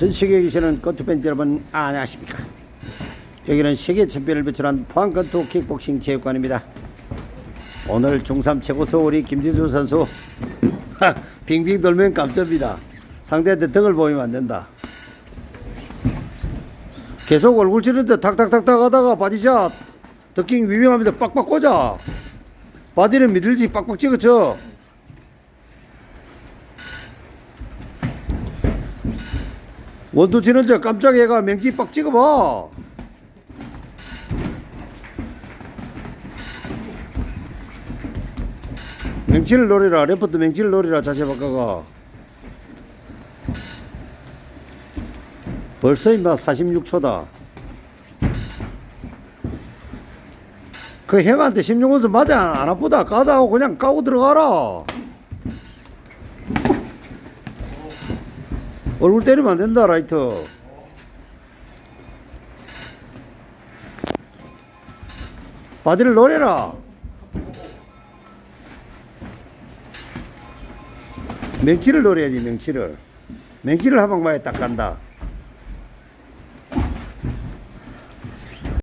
전 세계에 계시는 권투 팬 여러분 안녕하십니까? 여기는 세계 챔피언을 배출한 포항 권투 킥복싱 체육관입니다. 오늘 중3 최고수 우리 김진수 선수. 하, 빙빙 돌면 깜짝입니다. 상대한테 덕을 보이면 안 된다. 계속 얼굴 찌르는데 탁탁탁탁 하다가 바디샷. 덕킹 위험합니다. 빡빡 꽂아. 바디는 미들지 빡빡 찍어쳐 원투 치는 저 깜짝 애가 맹지 빡 찍어봐. 맹치를 노리라. 레프트 맹치를 노리라. 자세 바꿔가. 벌써 임마 46초다. 그 형한테 16원서 맞아 안 아프다 까다 하고 그냥 까고 들어가라. 얼굴 때리면 안 된다 라이트 바디를 노려라. 맹치를 노려야지 맹치를. 맹치를 한 방만에 딱 간다